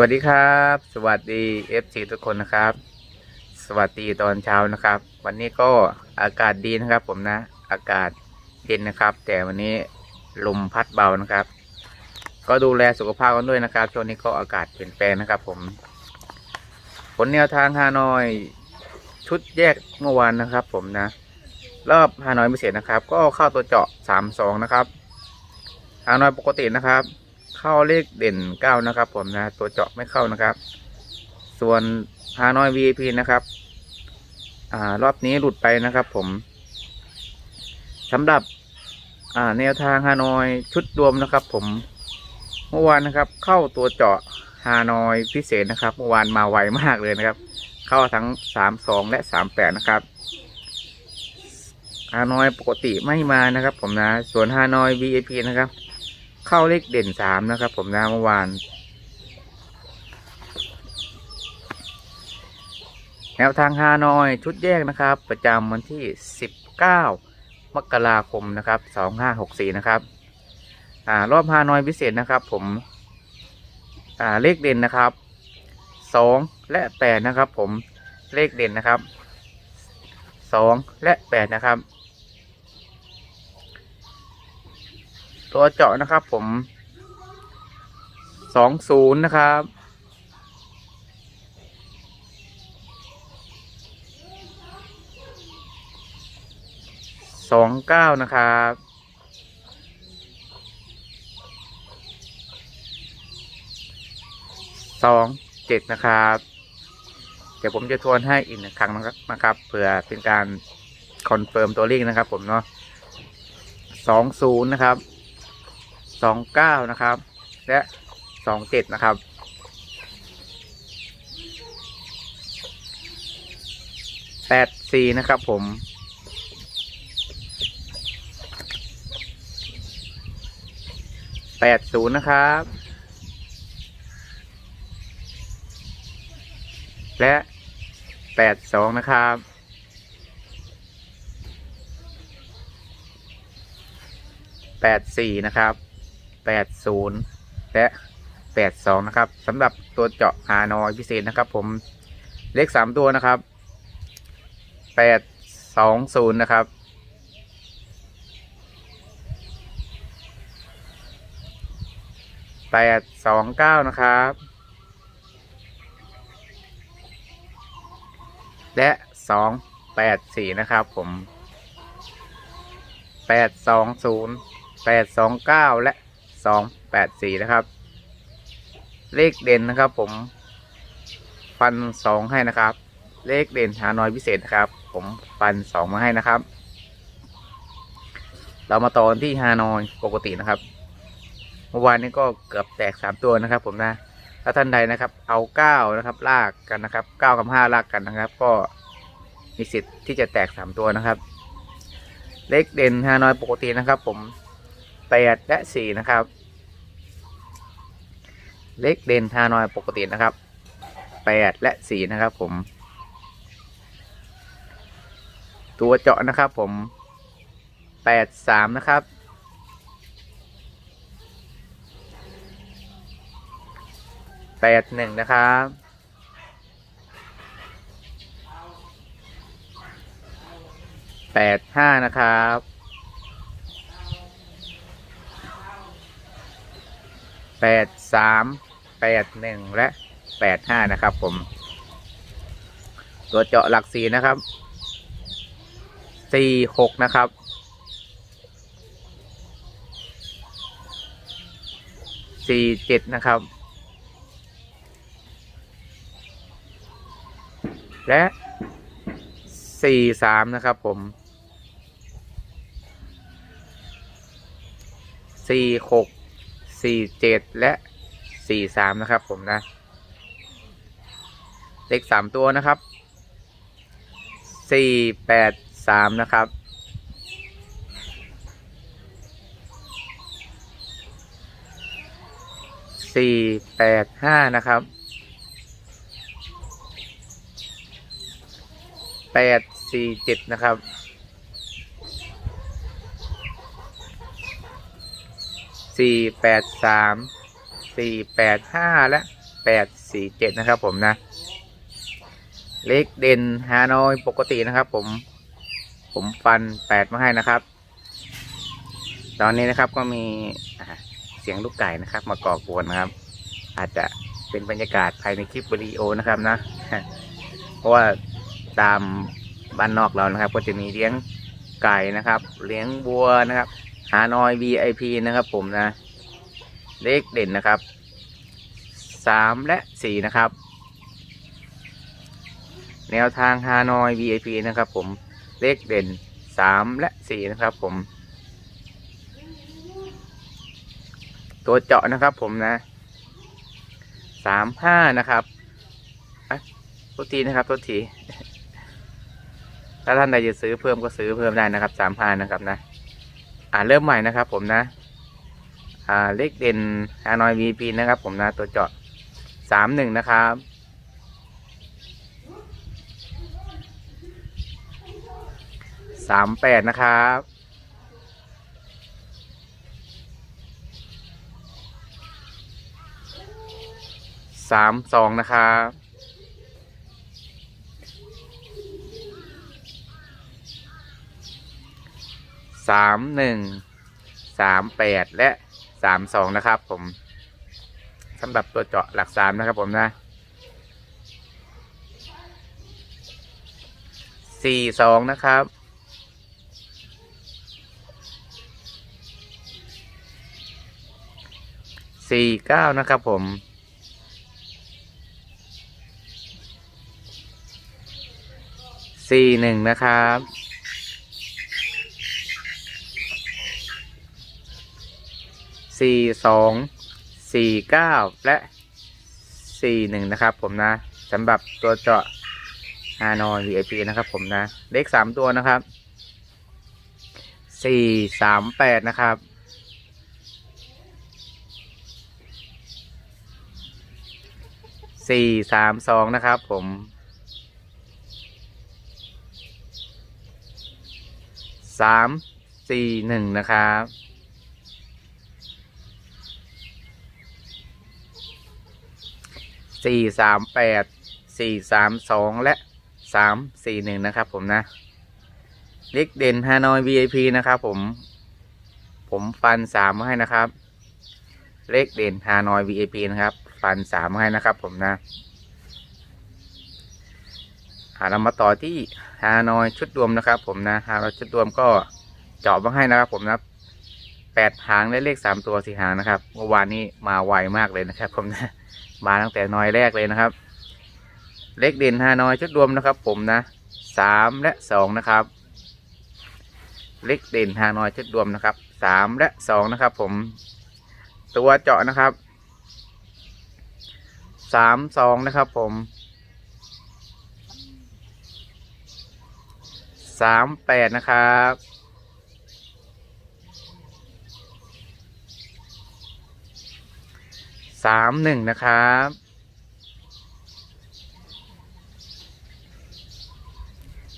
วัสดีครับ สวัสดี FC ทุกคนนะครับ สวัสดีตอนเช้านะครับ วันนี้ก็อากาศดีนะครับ ผมนะ อากาศเย็นนะครับ แต่วันนี้ลมพัดเบานะครับ ก็ดูแลสุขภาพกันด้วยนะครับ ช่วงนี้ก็อากาศเปลี่ยนแปลงนะครับ ผม ผลแนวทางฮานอยชุดแยกเมื่อวานนะครับ ผมนะ รอบฮานอยพิเศษนะครับ ก็เข้าตัวเจาะสามสองนะครับฮานอยปกตินะครับ เข้าเลขเด่นเก้านะครับผมนะ ตัวเจาะไม่เข้านะครับ ส่วนฮานอย VIP นะครับ อ่ารอบนี้หลุดไปนะครับผมสำหรับอ่าแนวทางฮานอยชุดรวมนะครับ ผมเมื่อวานนะครับ เข้าตัวเจาะฮานอยพิเศษนะครับเมื่อวานมาไวมากเลยนะครับ เข้าทั้งสามสองและสามแปดนะครับฮานอยปกติไม่มานะครับ ผมนะ ส่วนฮานอย VIP นะครับ เข้าเลขเด่นสามนะครับ ผมนะเมื่อวานแนวทางฮานอยชุดแยกนะครับ ประจำวันที่ 19 มกราคมนะครับ 2564 นะครับอ่ารอบฮานอยพิเศษนะครับ ผมอ่าเลขเด่นนะครับ 2 และ 8 นะครับ ผมเลขเด่นนะครับ 2 และ 8 นะครับ ตัวเจาะนะครับ ผม20นย์นะครับ สองเก้านะครับสองเจ็ดนะครับ เดี๋ยวผมจะทวนให้อีกหนึ่งครั้งนะครับนะครับเผื่อเป็นการคอนเฟิร์มตัวเลขนะครับ ผมเนาะสองศูนย์นะครับ สองเก้านะครับ และสองเจ็ดนะครับ แปดสี่นะครับผมแปดศูนย์นะครับ และแปดสองนะครับ แปดสี่นะครับ แปดศูนย์และแปดสองนะครับสำหรับตัวเจาะฮานอยพิเศษนะครับ ผมเลขสามตัวนะครับแปดสองศูนย์นะครับแปดสองเก้านะครับ และสองแปดสี่นะครับผมแปดสองศูนย์แปดสองเก้าและ สองแปดสี่นะครับ เลขเด่นนะครับ ผมฟันสองให้นะครับ เลขเด่นหาน้อยพิเศษนะครับ ผมฟันสองมาให้นะครับ เรามาต่อกันที่ฮานอยปกตินะครับเมื่อวานนี้ก็เกือบแตกสามตัวนะครับ ผมนะถ้าท่านใดนะครับ เอาเก้านะครับลากกันนะครับเก้ากับห้าลากกันนะครับ ก็มีสิทธิ์ที่จะแตกสามตัวนะครับ เลขเด่นฮานอยปกตินะครับ ผมแปดและสี่นะครับ เลขเด่นฮานอยปกตินะครับแปดและสี่นะครับผม ตัวเจาะนะครับผมแปดสามนะครับ แปดหนึ่งนะครับแปดห้านะครับแปดสาม แปดหนึ่งและแปดห้านะครับ ผม ตัวเจาะหลักสี่นะครับสี่หกนะครับสี่เจ็ดนะครับ และสี่สามนะครับผมสี่หกสี่เจ็ดและ สี่สามนะครับ ผมนะ เลขสามตัวนะครับสี่แปดสามนะครับ สี่แปดห้านะครับ แปดสี่เจ็ดนะครับสี่แปดสาม สี่แปดห้าและแปดสี่เจ็ดนะครับผมนะ เลขเด่นฮานอยปกตินะครับ ผม ผมฟันแปดมาให้นะครับ ตอนนี้นะครับก็มีเสียงลูกไก่นะครับ มาก่อกวนนะครับ อาจจะเป็นบรรยากาศภายในคลิปวิดีโอนะครับนะ เพราะว่าตามบ้านนอกเรานะครับ ก็จะมีเลี้ยงไก่นะครับ เลี้ยงวัวนะครับ หานอย VIP นะครับผมนะ เลขเด่นนะครับสามและสี่นะครับ แนวทางฮานอย VIP นะครับ ผมเลขเด่นสามและสี่นะครับ ผม ตัวเจาะนะครับ ผมนะสามห้านะครับอะทุกทีนะครับทุกทีถ้าท่านใดจะซื้อเพิ่มก็ซื้อเพิ่มได้นะครับสามพันนะครับนะ อ่าเริ่มใหม่นะครับผมนะ อ่าเลขเด่นฮานอย VP นะครับ ผมนะตัวเจาะสามหนึ่งนะครับสามแปดนะครับสามสองนะครับสามหนึ่งสามแปดและ สามสองนะครับ ผมสำหรับตัวเจาะหลักสามนะครับ ผมนะสี่สองนะครับสี่เก้านะครับผมสี่หนึ่งนะครับ สี่สองสี่เก้าและสี่หนึ่งนะครับ ผมนะสำหรับตัวเจาะฮานอย VIP นะครับ ผมนะ เลขสามตัวนะครับสี่สามแปดนะครับสี่สามสองนะครับผมสามสี่หนึ่งนะครับ สี่สามแปดสี่สามสองและสามสี่หนึ่งนะครับผมนะเลขเด่นฮานอย VIP นะครับผม ผมฟันสามมาให้นะครับ เลขเด่นฮานอย VIP นะครับ ฟันสามมาให้นะครับผมนะอ่าเรามาต่อที่ฮานอยชุดรวมนะครับผมนะฮานอยชุดรวมก็เจาะมาให้นะครับผมนะแปดหางและเลขสามตัวสี่หางนะครับเมื่อวานนี้มาไวมากเลยนะครับผมนะ มาตั้งแต่น้อยแรกเลยนะครับ เลขเด่นฮานอยชุดรวมนะครับ ผมนะสามและสองนะครับ เลขเด่นฮานอยชุดรวมนะครับสามและสองนะครับ ผม ตัวเจาะนะครับสามสองนะครับผมสามแปดนะครับ สามหนึ่งนะครับ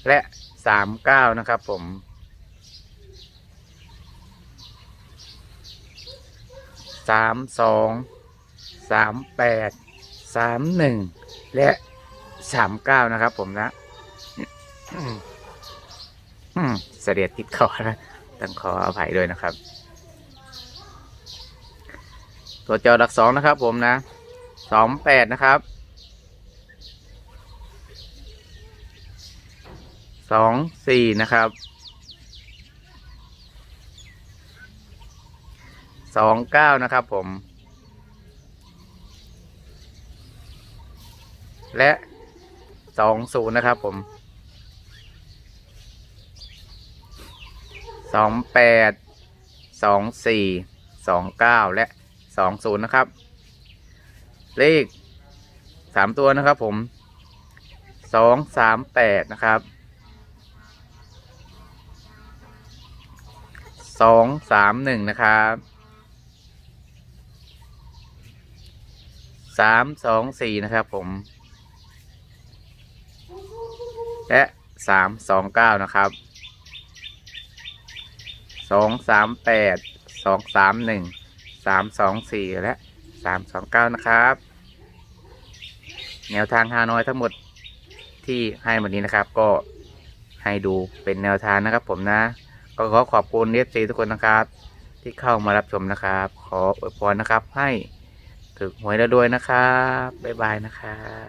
และสามเก้านะครับผม สามสองสามแปดสามหนึ่งและสามเก้านะครับผมนะอืมเสดียดติดคอนะต้องขออภัยด้วยนะครับ ตัวเจอหลักสองนะครับ ผมนะสองแปดนะครับสองสี่นะครับสองเก้านะครับผม และสองศูนย์นะครับผมสองแปดสองสี่สองเก้าและ สองศูนย์นะครับ เลขสามตัวนะครับ ผมสองสามแปดนะครับสองสามหนึ่งนะครับสามสองสี่นะครับ ผม และสามสองเก้านะครับสองสามแปดสองสามหนึ่ง สามสองสี่และสามสองเก้านะครับ แนวทางฮานอยทั้งหมดที่ให้วันนี้นะครับ ก็ให้ดูเป็นแนวทางนะครับ ผมนะ ก็ขอขอบคุณเอฟซีทุกคนนะครับ ที่เข้ามารับชมนะครับ ขออวยพรนะครับให้ถึกหวยแล้วด้วยนะครับบ๊ายบายนะครับ